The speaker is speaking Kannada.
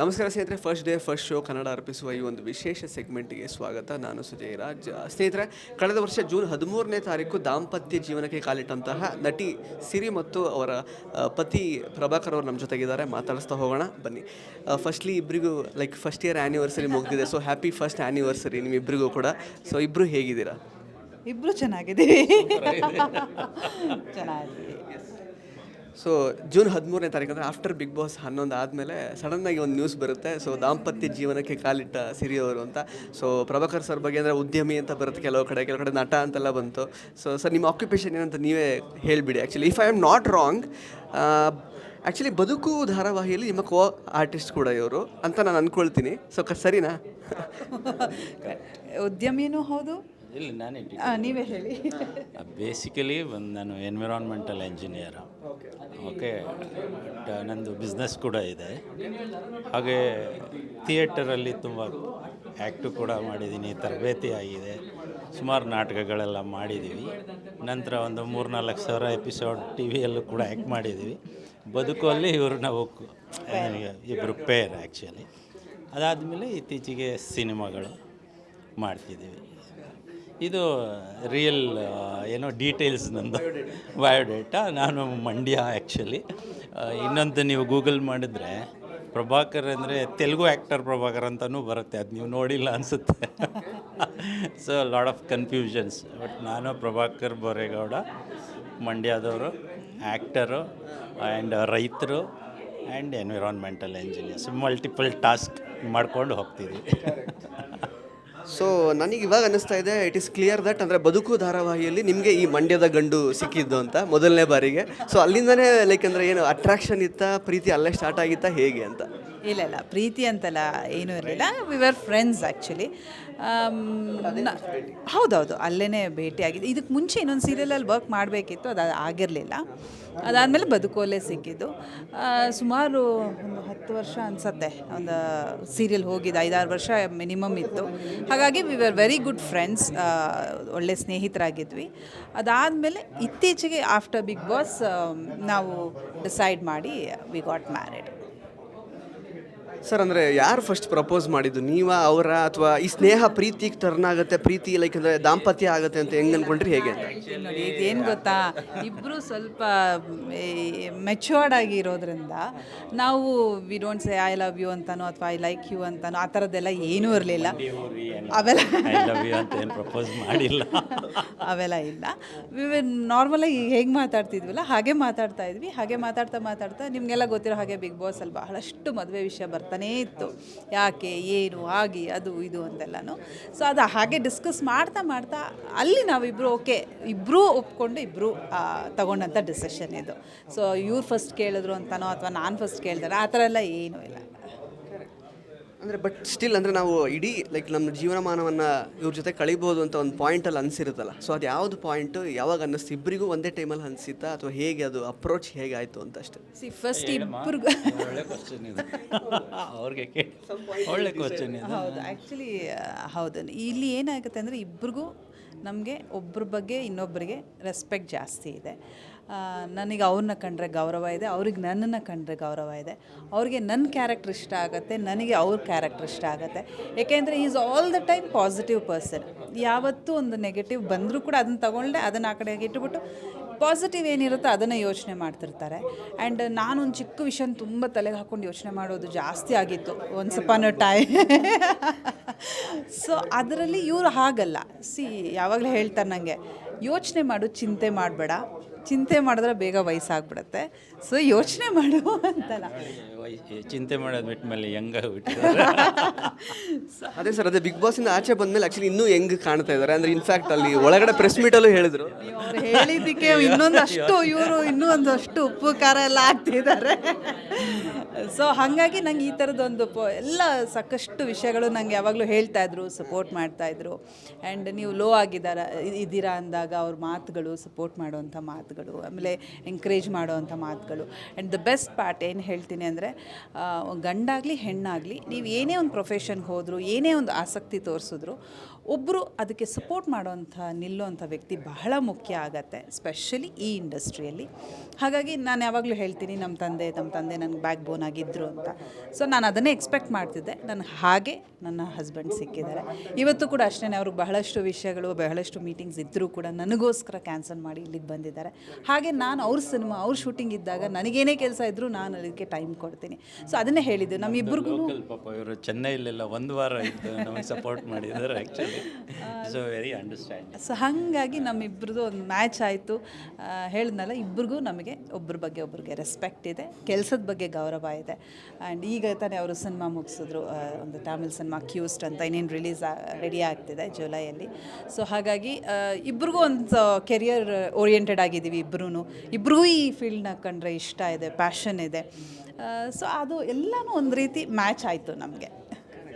ನಮಸ್ಕಾರ ಸ್ನೇಹಿತರೆ first day first show Kannada ಅರ್ಪಿಸುವ ಈ ಒಂದು ವಿಶೇಷ ಸೆಗ್ಮೆಂಟ್ಗೆ ಸ್ವಾಗತ. ನಾನು ಸುಜಯ್ ರಾಜ್. ಸ್ನೇಹಿತರೆ ಕಳೆದ ವರ್ಷ ಜೂನ್ ಹದಿಮೂರನೇ ತಾರೀಕು ದಾಂಪತ್ಯ ಜೀವನಕ್ಕೆ ಕಾಲಿಟ್ಟಂತಹ ನಟಿ ಸಿರಿ ಮತ್ತು ಅವರ ಪತಿ ಪ್ರಭಾಕರ್ ಅವರು ನಮ್ಮ ಜೊತೆಗಿದ್ದಾರೆ. ಮಾತಾಡಿಸ್ತಾ ಹೋಗೋಣ ಬನ್ನಿ. ಫಸ್ಟ್ಲಿ ಇಬ್ಬರಿಗೂ ಲೈಕ್ ಫಸ್ಟ್ ಇಯರ್ ಆ್ಯನಿವರ್ಸರಿ ಮುಗಿದಿದೆ. ಸೊ ಹ್ಯಾಪಿ ಫಸ್ಟ್ ಆ್ಯನಿವರ್ಸರಿ ನಿಮ್ಮಿಬ್ಬರಿಗೂ ಕೂಡ. ಸೊ ಇಬ್ಬರು ಹೇಗಿದ್ದೀರಾ? ಇಬ್ಬರು ಚೆನ್ನಾಗಿದ್ದೀವಿ. ಚೆನ್ನಾಗಿದ್ದೀವಿ. ಸೊ ಜೂನ್ ಹದಿಮೂರನೇ ತಾರೀಕು ಅಂದರೆ ಆಫ್ಟರ್ ಬಿಗ್ ಬಾಸ್ ಹನ್ನೊಂದು ಆದಮೇಲೆ ಸಡನ್ನಾಗಿ ಒಂದು ನ್ಯೂಸ್ ಬರುತ್ತೆ. ಸೊ ದಾಂಪತ್ಯ ಜೀವನಕ್ಕೆ ಕಾಲಿಟ್ಟ ಸಿರಿಯವರು ಅಂತ. ಸೊ ಪ್ರಭಾಕರ್ ಸರ್ ಬಗ್ಗೆ ಅಂದರೆ ಉದ್ಯಮಿ ಅಂತ ಬರುತ್ತೆ ಕೆಲವು ಕಡೆ ಕೆಲವು ಕಡೆ ನಟ ಅಂತೆಲ್ಲ ಬಂತು. ಸೊ ಸರ್ ನಿಮ್ಮ ಆಕ್ಯುಪೇಷನ್ ಏನಂತ ನೀವೇ ಹೇಳಿಬಿಡಿ. Actually if I am not wrong actually ಬದುಕು ಧಾರಾವಾಹಿಯಲ್ಲಿ ನಿಮ್ಮ ಕೋ ಆರ್ಟಿಸ್ಟ್ ಕೂಡ ಇವರು ಅಂತ ನಾನು ಅಂದ್ಕೊಳ್ತೀನಿ ಸೊ ಸರಿನಾ? ಉದ್ಯಮಿನೂ ಹೌದು ಇಲ್ಲ ನಾನೇ ಆ, ನೀವೇ ಹೇಳಿ. ಬೇಸಿಕಲಿ ಒಂದು ನಾನು ಎನ್ವಿರಾನ್ಮೆಂಟಲ್ ಇಂಜಿನಿಯರ್ ಓಕೆ ನಂದು ಬಿಸ್ನೆಸ್ ಕೂಡ ಇದೆ. ಹಾಗೆ ಥಿಯೇಟರಲ್ಲಿ ತುಂಬ ಆ್ಯಕ್ಟು ಕೂಡ ಮಾಡಿದ್ದೀನಿ ತರಬೇತಿ ಆಗಿದೆ. ಸುಮಾರು ನಾಟಕಗಳೆಲ್ಲ ಮಾಡಿದ್ದೀವಿ ನಂತರ ಒಂದು ಮೂರು ನಾಲ್ಕು ಸಾವಿರ ಎಪಿಸೋಡ್ ಟಿ ವಿಯಲ್ಲೂ ಕೂಡ ಆ್ಯಕ್ಟ್ ಮಾಡಿದ್ದೀವಿ ಬದುಕಲ್ಲಿ ಇವರು ನಾವು ಇಬ್ಬರು ಪೇರ್ ಆ್ಯಕ್ಚುಲಿ ಅದಾದಮೇಲೆ ಇತ್ತೀಚೆಗೆ ಸಿನಿಮಾಗಳು ಮಾಡ್ತಿದ್ದೀವಿ ಇದು ರಿಯಲ್ ಏನೋ ಡೀಟೇಲ್ಸ್ ನಂದು. ಬಯೋಡೇಟಾ ನಾನು ಮಂಡ್ಯ ಆ್ಯಕ್ಚುಲಿ ಇನ್ನೊಂದು ನೀವು ಗೂಗಲ್ ಮಾಡಿದ್ರೆ ಪ್ರಭಾಕರ್ ಅಂದರೆ ತೆಲುಗು ಆ್ಯಕ್ಟರ್ ಪ್ರಭಾಕರ್ ಅಂತಲೂ ಬರುತ್ತೆ. ಅದು ನೀವು ನೋಡಿಲ್ಲ ಅನಿಸುತ್ತೆ. So lot of confusions but ನಾನು ಪ್ರಭಾಕರ್ ಬೋರೇಗೌಡ, ಮಂಡ್ಯದವರು ಆ್ಯಕ್ಟರು ಆ್ಯಂಡ್ ರೈತರು and environmental engineers multiple task ಮಾಡ್ಕೊಂಡು ಹೋಗ್ತಿದ್ದೀವಿ ಸೊ ನನಗೆ ಇವಾಗ ಅನ್ನಿಸ್ತಾ ಇದೆ ಇಟ್ ಇಸ್ ಕ್ಲಿಯರ್ ದಟ್ ಅಂದರೆ ಬದುಕು ಧಾರಾವಾಹಿಯಲ್ಲಿ ನಿಮಗೆ ಈ ಮಂಡ್ಯದ ಗಂಡು ಸಿಕ್ಕಿದ್ದು ಅಂತ ಮೊದಲನೇ ಬಾರಿಗೆ. ಸೊ ಅಲ್ಲಿಂದನೇ ಲೈಕ್ ಅಂದರೆ ಏನು ಅಟ್ರಾಕ್ಷನ್ ಇತ್ತಾ, ಪ್ರೀತಿ ಅಲ್ಲೇ ಸ್ಟಾರ್ಟ್ ಆಗಿತ್ತಾ, ಹೇಗೆ ಅಂತ? ಇಲ್ಲ ಇಲ್ಲ ಪ್ರೀತಿ ಅಂತಲ್ಲ ಏನೂ ಇರಲಿಲ್ಲ. ವಿ ವರ್ ಫ್ರೆಂಡ್ಸ್ ಆ್ಯಕ್ಚುಲಿ ಹೌದೌದು ಅಲ್ಲೇ ಭೇಟಿಯಾಗಿದೆ ಇದಕ್ಕೆ ಮುಂಚೆ ಇನ್ನೊಂದು ಸೀರಿಯಲಲ್ಲಿ ವರ್ಕ್ ಮಾಡಬೇಕಿತ್ತು ಅದು ಆಗಿರಲಿಲ್ಲ. ಅದಾದಮೇಲೆ ಬದುಕೋಲೆ ಸಿಕ್ಕಿದ್ದು. ಸುಮಾರು ಒಂದು ಹತ್ತು ವರ್ಷ ಅನಿಸತ್ತೆ ಒಂದು ಸೀರಿಯಲ್ ಹೋಗಿದ್ದು. ಐದಾರು ವರ್ಷ ಮಿನಿಮಮ್ ಇತ್ತು. ಹಾಗಾಗಿ we were very good friends ಒಳ್ಳೆ ಸ್ನೇಹಿತರಾಗಿದ್ವಿ. ಅದಾದಮೇಲೆ ಇತ್ತೀಚೆಗೆ ಆಫ್ಟರ್ ಬಿಗ್ ಬಾಸ್ ನಾವು ಡಿಸೈಡ್ ಮಾಡಿ ವಿ ಗಾಟ್ ಮ್ಯಾರಿಡ್ ಸರ್ ಅಂದರೆ ಯಾರು ಫಸ್ಟ್ ಪ್ರಪೋಸ್ ಮಾಡಿದ್ದು? ನೀವಾ ಅವರ ಅಥವಾ ಈ ಸ್ನೇಹ ಪ್ರೀತಿಗೆ ಟರ್ನ್ ಆಗುತ್ತೆ ಪ್ರೀತಿ ಲೈಕ್ ಅಂದರೆ ದಾಂಪತ್ಯ ಆಗುತ್ತೆ ಅಂತ ಹೆಂಗೆ ಅನ್ಕೊಂಡ್ರಿ ಹೇಗೆ? ಅಂತ ನೋಡಿ ಇದೇನು ಗೊತ್ತಾ? ಇಬ್ಬರು ಸ್ವಲ್ಪ ಮೆಚ್ಯೂರ್ಡ್ ಆಗಿರೋದ್ರಿಂದ ನಾವು we don't say I love you ಅಂತಾನೋ ಅಥವಾ ಐ ಲೈಕ್ ಯು ಅಂತಾನೋ ಆ ಥರದ್ದೆಲ್ಲ ಏನೂ ಇರಲಿಲ್ಲ. ಅವೆಲ್ಲ ಐ ಲವ್ ಯು ಅಂತ ಏನು ಪ್ರಪೋಸ್ ಮಾಡಿಲ್ಲ. ಅವೆಲ್ಲ ಇಲ್ಲ. ನಾರ್ಮಲಾಗಿ ಹೇಗೆ ಮಾತಾಡ್ತಿದ್ವಲ್ಲ ಹಾಗೆ ಮಾತಾಡ್ತಾ ಇದ್ವಿ. ಹಾಗೆ ಮಾತಾಡ್ತಾ ಮಾತಾಡ್ತಾ ನಿಮಗೆಲ್ಲ ಗೊತ್ತಿರೋ ಹಾಗೆ ಬಿಗ್ ಬಾಸ್ ಅಲ್ಲಿ ಬಹಳಷ್ಟು ಮದುವೆ ವಿಷಯ ಬರ್ತಾನೇ ಇತ್ತು. ಯಾಕೆ ಏನು ಆಗಿ ಅದು ಇದು ಅಂತೆಲ್ಲನೂ. ಸೊ ಅದು ಹಾಗೆ ಡಿಸ್ಕಸ್ ಮಾಡ್ತಾ ಮಾಡ್ತಾ ಅಲ್ಲಿ ನಾವಿಬ್ಬರು ಓಕೆ ಇಬ್ಬರೂ ಒಪ್ಕೊಂಡು ಇಬ್ಬರು ತಗೊಂಡಂಥ ಡಿಸಿಷನ್ ಇದು. ಸೊ ಇವ್ರು ಫಸ್ಟ್ ಕೇಳಿದ್ರು ಅಂತನೋ ಅಥವಾ ನಾನು ಫಸ್ಟ್ ಕೇಳಿದಾರೆ ಆ ಥರ ಎಲ್ಲ ಏನೂ ಇಲ್ಲ. ಅಂದರೆ ಬಟ್ ಸ್ಟಿಲ್ ಅಂದರೆ ನಾವು ಇಡೀ ಲೈಕ್ ನಮ್ಮ ಜೀವನಮಾನವನ್ನು ಇವ್ರ ಜೊತೆ ಕಳಿಬೋದು ಅಂತ ಒಂದು ಪಾಯಿಂಟಲ್ಲಿ ಅನಿಸಿರುತ್ತಲ್ಲ. ಸೊ ಅದು ಯಾವುದು ಪಾಯಿಂಟು ಯಾವಾಗ ಅನ್ನಿಸ್ತು? ಇಬ್ಬರಿಗೂ ಒಂದೇ ಟೈಮಲ್ಲಿ ಅನಿಸಿತ್ತಾ? ಅಥವಾ ಹೇಗೆ ಅದು ಅಪ್ರೋಚ್ ಹೇಗಾಯಿತು ಅಂತ ಅಷ್ಟೇ? ಸಿ ಫಸ್ಟ್ ಇಬ್ಬರಿಗೂ ಒಳ್ಳೆ ಕ್ವಶನ್ ಇದು. ಅವ್ರಿಗೆ ಕೇಳಿ. ಒಳ್ಳೆ ಕ್ವಶನ್ ಹೌದು ಆ್ಯಕ್ಚುಲಿ ಹೌದು. ಇಲ್ಲಿ ಏನಾಗುತ್ತೆ ಅಂದರೆ ಇಬ್ರಿಗೂ ನಮಗೆ ಒಬ್ಬರ ಬಗ್ಗೆ ಇನ್ನೊಬ್ಬರಿಗೆ ರೆಸ್ಪೆಕ್ಟ್ ಜಾಸ್ತಿ ಇದೆ. ನನಗೆ ಅವ್ರನ್ನ ಕಂಡ್ರೆ ಗೌರವ ಇದೆ ಅವ್ರಿಗೆ ನನ್ನನ್ನು ಕಂಡ್ರೆ ಗೌರವ ಇದೆ. ಅವ್ರಿಗೆ ನನ್ನ ಕ್ಯಾರೆಕ್ಟರ್ ಇಷ್ಟ ಆಗುತ್ತೆ ನನಗೆ ಅವ್ರ ಕ್ಯಾರೆಕ್ಟರ್ ಇಷ್ಟ ಆಗುತ್ತೆ. ಏಕೆಂದರೆ is all the time positive person ಯಾವತ್ತೂ ಒಂದು ನೆಗೆಟಿವ್ ಬಂದರೂ ಕೂಡ ಅದನ್ನು ತಗೊಂಡೆ ಅದನ್ನು ಆ ಕಡೆಗೆ ಇಟ್ಬಿಟ್ಟು ಪಾಸಿಟಿವ್ ಏನಿರುತ್ತೋ ಅದನ್ನು ಯೋಚನೆ ಮಾಡ್ತಿರ್ತಾರೆ. ಆ್ಯಂಡ್ ನಾನೊಂದು ಚಿಕ್ಕ ವಿಷಯ ತುಂಬ ತಲೆಗೆ ಹಾಕ್ಕೊಂಡು ಯೋಚನೆ ಮಾಡೋದು ಜಾಸ್ತಿ ಆಗಿತ್ತು ಒಂದು ಸಪಾನ ಟೈ ಸೊ ಅದರಲ್ಲಿ ಇವರು ಹಾಗಲ್ಲ. ಸಿ ಯಾವಾಗಲೂ ಹೇಳ್ತಾರೆ ನನಗೆ ಯೋಚನೆ ಮಾಡು, ಚಿಂತೆ ಮಾಡಬೇಡ. ಚಿಂತೆ ಮಾಡಿದ್ರೆ ಬೇಗ ವಯಸ್ಸಾಗ್ಬಿಡುತ್ತೆ. ಸೊ ಯೋಚನೆ ಮಾಡು ಅಂತಲ್ಲ. ಚಿಂತೆ ಮಾಡೋದು ಬಿಟ್ಟ ಮೇಲೆ ಹೆಂಗಾಗ್ಬಿಟ್ಟು ಅದೇ ಸರ್ ಅದೇ ಬಿಗ್ ಬಾಸಿಂದ ಆಚೆ ಬಂದ್ಮೇಲೆ ಆಕ್ಚುಲಿ ಇನ್ನೂ ಹೆಂಗೆ ಕಾಣ್ತಾ ಇದ್ದಾರೆ ಅಂದ್ರೆ ಇನ್ಫ್ಯಾಕ್ಟ್ ಅಲ್ಲಿ ಒಳಗಡೆ ಪ್ರೆಸ್ ಮೀಟ್ ಅಲ್ಲೂ ಹೇಳಿದ್ರು. ಹೇಳಿದ್ದಕ್ಕೆ ಇನ್ನೊಂದಷ್ಟು ಇವರು ಇನ್ನೂ ಒಂದಷ್ಟು ಉಪ್ಪು ಖಾರ ಎಲ್ಲ ಹಾಕ್ತಿದ್ದಾರೆ. ಸೊ ಹಾಗಾಗಿ ನಂಗೆ ಈ ಥರದೊಂದು ಪ, ಎಲ್ಲ ಸಾಕಷ್ಟು ವಿಷಯಗಳು ನಂಗೆ ಯಾವಾಗಲೂ ಹೇಳ್ತಾ ಇದ್ರು ಸಪೋರ್ಟ್ ಮಾಡ್ತಾ ಇದ್ರು. ಆ್ಯಂಡ್ ನೀವು ಲೋ ಆಗಿದ್ದಾರ ಇದ್ದೀರಾ ಅಂದಾಗ ಅವ್ರ ಮಾತುಗಳು ಸಪೋರ್ಟ್ ಮಾಡುವಂಥ ಮಾತುಗಳು, ಆಮೇಲೆ ಎಂಕರೇಜ್ ಮಾಡುವಂಥ ಮಾತುಗಳು. ಆ್ಯಂಡ್ ದ ಬೆಸ್ಟ್ ಪಾರ್ಟ್ ಏನು ಹೇಳ್ತೀನಿ ಅಂದರೆ ಗಂಡಾಗಲಿ, ಹೆಣ್ಣಾಗಲಿ, ನೀವು ಏನೇ ಒಂದು ಪ್ರೊಫೆಷನ್ಗೆ ಹೋದರೂ, ಏನೇ ಒಂದು ಆಸಕ್ತಿ ತೋರಿಸಿದ್ರು ಒಬ್ಬರು ಅದಕ್ಕೆ ಸಪೋರ್ಟ್ ಮಾಡೋವಂಥ, ನಿಲ್ಲುವಂಥ ವ್ಯಕ್ತಿ ಬಹಳ ಮುಖ್ಯ ಆಗತ್ತೆ ಸ್ಪೆಷಲಿ ಈ ಇಂಡಸ್ಟ್ರಿಯಲ್ಲಿ ಹಾಗಾಗಿ ನಾನು ಯಾವಾಗಲೂ ಹೇಳ್ತೀನಿ ನಮ್ಮ ತಂದೆ ತಮ್ಮ ತಂದೆ ನನಗೆ ಬ್ಯಾಕ್ ಆಗಿದ್ದರು ಅಂತ. ಸೊ ನಾನು ಅದನ್ನೇ ಎಕ್ಸ್ಪೆಕ್ಟ್ ಮಾಡ್ತಿದ್ದೆ. ನಾನು ಹಾಗೆ ನನ್ನ ಹಸ್ಬೆಂಡ್ ಸಿಕ್ಕಿದ್ದಾರೆ. ಇವತ್ತು ಕೂಡ ಅಷ್ಟೇ ಅವ್ರಿಗೆ ಬಹಳಷ್ಟು ವಿಷಯಗಳು ಬಹಳಷ್ಟು ಮೀಟಿಂಗ್ಸ್ ಇದ್ದರೂ ಕೂಡ ನನಗೋಸ್ಕರ ಕ್ಯಾನ್ಸಲ್ ಮಾಡಿ ಇಲ್ಲಿಗೆ ಬಂದಿದ್ದಾರೆ. ಹಾಗೆ ನಾನು ಅವ್ರ ಸಿನಿಮಾ ಅವ್ರ ಶೂಟಿಂಗ್ ಇದ್ದಾಗ ನನಗೇನೇ ಕೆಲಸ ಇದ್ದರೂ ನಾನು ಅದಕ್ಕೆ ಟೈಮ್ ಕೊಡ್ತೀನಿ. ಸೊ ಅದನ್ನೇ ಹೇಳಿದ್ದು. ನಮ್ಮ ಇಬ್ಬರಿಗೂ ಪಾಪ ಇವರು ಚೆನ್ನೈಲೆಲ್ಲ ಒಂದು ವಾರ ಇದ್ದು ನಮಗೆ ಸಪೋರ್ಟ್ ಮಾಡಿದ್ದಾರೆ actually so very understand so ಹಾಗಾಗಿ ನಮ್ಮಿಬ್ರದ್ದು ಒಂದು ಮ್ಯಾಚ್ ಆಯಿತು. ಹೇಳಿದ್ನಲ್ಲ ಇಬ್ರಿಗೂ ನಮಗೆ ಒಬ್ಬರ ಬಗ್ಗೆ ಒಬ್ರಿಗೆ ರೆಸ್ಪೆಕ್ಟ್ ಇದೆ. ಕೆಲಸದ ಬಗ್ಗೆ ಗೌರವ ಇದೆ. ಆ್ಯಂಡ್ ಈಗ ತಾನೇ ಅವರು ಸಿನಿಮಾ ಮುಗಿಸಿದ್ರು ಒಂದು ತಮಿಳ್ ಸಿನಿಮಾ ಕ್ಯೂಸ್ಟ್ ಅಂತ ಇನ್ನೇನು ರಿಲೀಸ್ ರೆಡಿ ಆಗ್ತಿದೆ ಜುಲೈಯಲ್ಲಿ. ಸೊ ಹಾಗಾಗಿ ಇಬ್ರಿಗೂ ಒಂದು ಕೆರಿಯರ್ ಓರಿಯೆಂಟೆಡ್ ಆಗಿದ್ದೀವಿ ಇಬ್ಬರೂ ಇಬ್ಬರಿಗೂ ಈ ಫೀಲ್ಡ್ನ ಕಂಡ್ರೆ ಇಷ್ಟ ಇದೆ ಪ್ಯಾಷನ್ ಇದೆ. ಸೊ ಅದು ಎಲ್ಲನೂ ಒಂದು ರೀತಿ ಮ್ಯಾಚ್ ಆಯಿತು ನಮಗೆ.